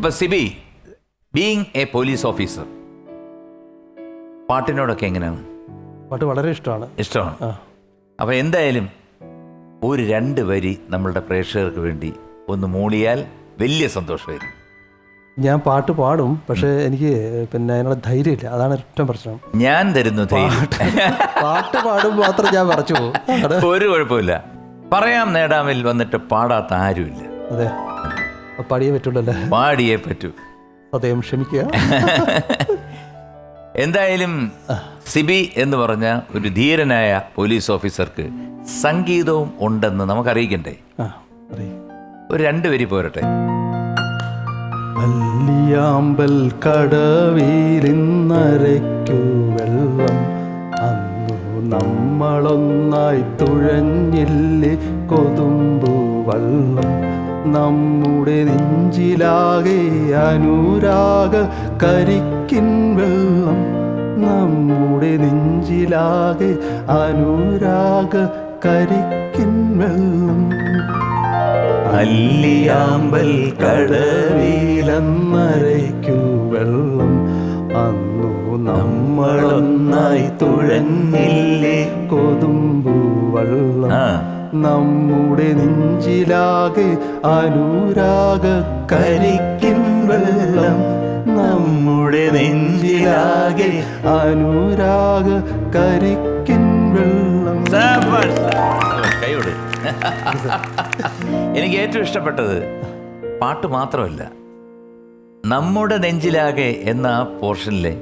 അപ്പൊ Sibi being a police officer പാട്ടിനോടൊക്കെ എങ്ങനെയാണ്? പാട്ട് വളരെ ഇഷ്ടമാണ്. ഇഷ്ടമാണ്. അപ്പം എന്തായാലും ഒരു രണ്ട് വരി നമ്മളുടെ പ്രേക്ഷകർക്ക് വേണ്ടി ഒന്ന് മൂളിയാൽ വലിയ സന്തോഷമായിരിക്കും. ഞാൻ പാട്ട് പാടും പക്ഷേ എനിക്ക് പിന്നെ അതിനുള്ള ധൈര്യമില്ല. അതാണ് ഏറ്റവും പ്രശ്നം. ഞാൻ തരുന്നു പാട്ട് പാടും മാത്രം ഞാൻ പറഞ്ഞു പോകും. ഒരു കുഴപ്പമില്ല. പറയാം നേടാമിൽ വന്നിട്ട് പാടാത്ത ആരുമില്ല. അതെ. പാടിയേ പറ്റുള്ളൂ പാടിയേ പറ്റൂ. അദ്ദേഹം ക്ഷമിക്കുക. എന്തായാലും സിബി എന്ന് പറഞ്ഞ ഒരു ധീരനായ പോലീസ് ഓഫീസർക്ക് സംഗീതവും ഉണ്ടെന്ന് നമുക്ക് അറിയിക്കണ്ടേ ഒരു രണ്ട് വരി പോരട്ടെ. വല്ലിയാമ്പൽ കടവിലിന്നരയ്ക്കു വെള്ളം. അന്നു നമ്മളൊന്നായി തുഴഞ്ഞില്ലേ കൊതുമ്പു വള്ളം. നമ്മുടെ നെഞ്ചിലാകെ അനുരാഗ കരിക്കിൻ വെള്ളം. നമ്മുടെ നെഞ്ചിലാകെ അനുരാഗ കരിക്കിൻ വെള്ളം. അല്ലിയാമ്പൽ കടവിലെന്നരയ്ക്കു വെള്ളം. അന്നു നമ്മളൊന്നായി തുഴഞ്ഞില്ലേ കൊതുമ്പു വെള്ളം. നമ്മുടെ നെഞ്ചിലാകെ അനുരാഗ കരിക്കിൻ വെള്ളം. നമ്മുടെ നെഞ്ചിലാകെ അനുരാഗ കരിക്കിൻ വെള്ളം. കൈയോട് എനിക്ക് ഏറ്റവും ഇഷ്ടപ്പെട്ടത് പാട്ട് മാത്രമല്ല നമ്മുടെ നെഞ്ചിലാകെ എന്ന ആ പോർഷനിലെ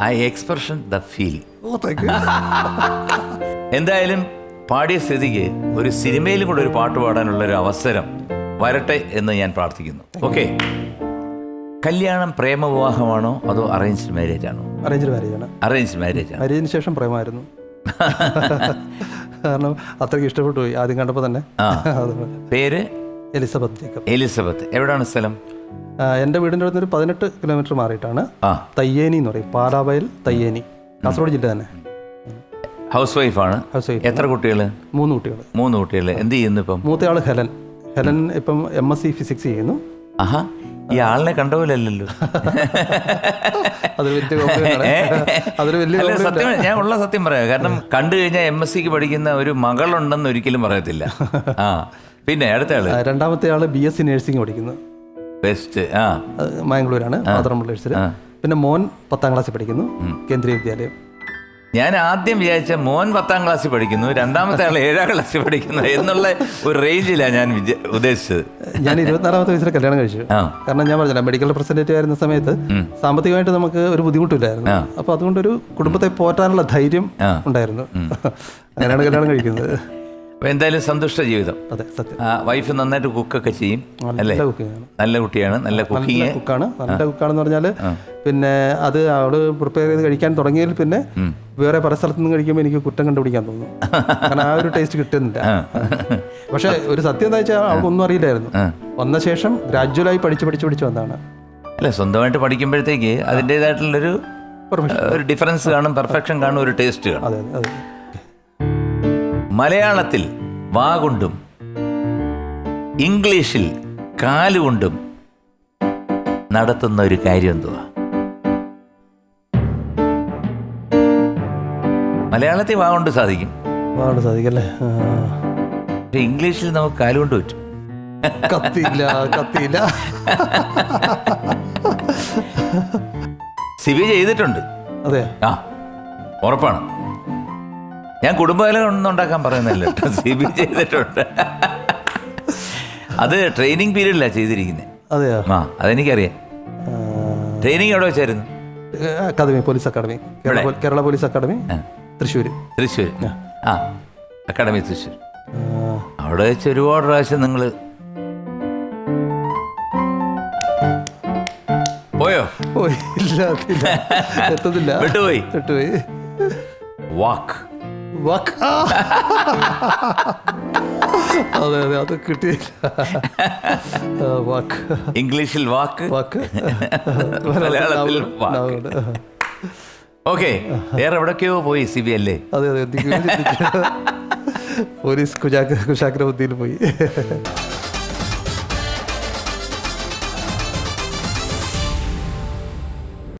ആ എക്സ്പ്രഷൻ ദ ഫീൽ. എന്തായാലും പാടിയ സ്ഥിതിക്ക് ഒരു സിനിമയിലും കൂടെ ഒരു പാട്ട് പാടാനുള്ള ഒരു അവസരം വരട്ടെ എന്ന് ഞാൻ പ്രാർത്ഥിക്കുന്നു. ഓക്കെ കല്യാണം പ്രേമ വിവാഹമാണോ അതോ അറേഞ്ച്ഡ് മാരേജ് ആണോ? അറേഞ്ച്ഡ് മാരേജാണ് അറേഞ്ച്ഡ് മാരേജ് ആണ്. മാരേജിന് ശേഷം പ്രേമായിരുന്നു. കാരണം അത്രയ്ക്ക് ഇഷ്ടപ്പെട്ടു പോയി. ആദ്യം കണ്ടപ്പോൾ തന്നെ. പേര്? Elizabeth Jacob. എലിസബത്ത്. എവിടെയാണ് സ്ഥലം? എന്റെ എന്റെ വീടിന്റെ അടുത്ത് ഒരു പതിനെട്ട് കിലോമീറ്റർ മാറിയിട്ടാണ് തയ്യേനി എന്ന് പറയും. പാലാവയൽ തയ്യേനി. കാസർഗോഡ് ജില്ല തന്നെ. ഹൗസ് വൈഫാണ് ഹൗസ് വൈഫ് എത്ര കുട്ടികൾ മൂന്ന് കുട്ടികൾ മൂന്ന് കുട്ടികൾ എന്ത് ചെയ്യുന്നു ഇപ്പം? മൂത്തയാൾ ഹെലൻ. ഹെലൻ ഇപ്പം എം എസ് സി ഫിസിക്സ് ചെയ്യുന്നു. ആഹാ. ഈ ആളിനെ കണ്ട പോലെ അല്ലല്ലോ. സത്യം ഞാൻ ഉള്ള സത്യം പറയാം. കാരണം കണ്ടു കഴിഞ്ഞാൽ എം എസ് സിക്ക് പഠിക്കുന്ന ഒരു മകളുണ്ടെന്ന് ഒരിക്കലും പറയത്തില്ല. ആ. പിന്നെ അടുത്ത ആൾ? രണ്ടാമത്തെ ആൾ ബി എസ് സി നഴ്സിംഗ് പഠിക്കുന്നു. ബെസ്റ്റ് ആ. മാംഗ്ലൂരാണ് പിന്നെ മോൻ പത്താം ക്ലാസ്സിൽ പഠിക്കുന്നു കേന്ദ്രീയ വിദ്യാലയം. ഞാൻ ആദ്യം വിചാരിച്ച മോൻ പത്താം ക്ലാസ്സിൽ പഠിക്കുന്നു രണ്ടാമത്തെ ആൾ ഏഴാം ക്ലാസ്സിൽ പഠിക്കുന്നു എന്നുള്ള ഒരു റേഞ്ചിലാണ് ഞാൻ ഉദ്ദേശിച്ചത്. ഞാൻ ഇരുപത്തിനാലാമത്തെ വയസ്സിൽ കല്യാണം കഴിച്ചു. കാരണം ഞാൻ പറഞ്ഞില്ല മെഡിക്കൽ റെപ്രസെന്റേറ്റീവ് ആയിരുന്ന സമയത്ത് സാമ്പത്തികമായിട്ട് നമുക്ക് ഒരു ബുദ്ധിമുട്ടില്ലായിരുന്നു. അപ്പൊ അതുകൊണ്ട് ഒരു കുടുംബത്തെ പോറ്റാനുള്ള ധൈര്യം ഉണ്ടായിരുന്നു. അങ്ങനെയാണ് കല്യാണം കഴിക്കുന്നത്. എന്തായാലും സന്തുഷ്ട ജീവിതം. അതെ സത്യം. വൈഫ് നന്നായിട്ട് കുക്കൊക്കെ ചെയ്യും അല്ലേ? നല്ല കുട്ടിയാണ് നല്ല കുക്കിംഗ് നല്ല കുക്കാണ് നല്ല കുക്കാണെന്ന് പറഞ്ഞാൽ പിന്നെ അത് അവൾ പ്രിപ്പയർ ചെയ്ത് കഴിക്കാൻ തുടങ്ങിയതിൽ പിന്നെ വേറെ പല സ്ഥലത്തു നിന്ന് കഴിക്കുമ്പോൾ എനിക്ക് കുറ്റം കണ്ടുപിടിക്കാൻ തോന്നുന്നു. കാരണം ആ ഒരു ടേസ്റ്റ് കിട്ടുന്നില്ല. പക്ഷെ ഒരു സത്യം എന്താ വെച്ചാൽ അവൾക്കൊന്നും അറിയില്ലായിരുന്നു. വന്ന ശേഷം ഗ്രാജുവലായി പഠിച്ച് പഠിച്ച് പഠിച്ച് വന്നതാണ്. അല്ല സ്വന്തമായിട്ട് പഠിക്കുമ്പോഴത്തേക്ക് അതിന്റെതായിട്ടുള്ളൊരു. ഒരു ഡിഫറൻസ് കാണും പെർഫെക്ഷൻ കാണും ഒരു ടേസ്റ്റ് കാണും. അതെ അതെ. മലയാളത്തിൽ വാകൊണ്ടും ഇംഗ്ലീഷിൽ കാലുകൊണ്ടും നടത്തുന്ന ഒരു കാര്യം എന്തുവാ? മലയാളത്തിൽ വാകൊണ്ട് സാധിക്കും. വാകൊണ്ട് സാധിക്കല്ലേ. പക്ഷെ ഇംഗ്ലീഷിൽ നമുക്ക് കാലുകൊണ്ട് പറ്റും. കത്തിയില്ല കത്തിയില്ല. സിബി ചെയ്തിട്ടുണ്ട്. അതെ. ആ ഉറപ്പാണ്. ഞാൻ കുടുംബകലം ഒന്നും ഉണ്ടാക്കാൻ പറയുന്നില്ല സി ബി ചെയ്തിട്ടുണ്ട്. അത് ട്രെയിനിങ് പീരീഡിലാണ് ചെയ്തിരിക്കുന്നത് അതെയോ? ആ അതെനിക്കറിയാം. ട്രെയിനിങ് എവിടെ വെച്ചായിരുന്നു? Academy police academy Kerala police academy Thrissur Thrissur ആ. അക്കാദമി തൃശ്ശൂർ അവിടെ വെച്ച് ഒരുപാട് പ്രാവശ്യം നിങ്ങൾ പോയോ? പോയി. ഇല്ല ഇല്ല. എത്തുന്നില്ല വിട്ടുപോയി. വിട്ടുപോയി. വാക്ക് വാക്ക്. അതെ അതെ അത് കിട്ടിയില്ല. വാക്ക് ഇംഗ്ലീഷിൽ വാക്ക്. വാക്ക്. മലയാളത്തിൽ. ഓക്കെ വേറെ എവിടൊക്കെയോ പോയി സി ബി അല്ലേ അതെ അതെ. പോലീസ് കുശാഗ്ര കുശാഗ്ര പോയി.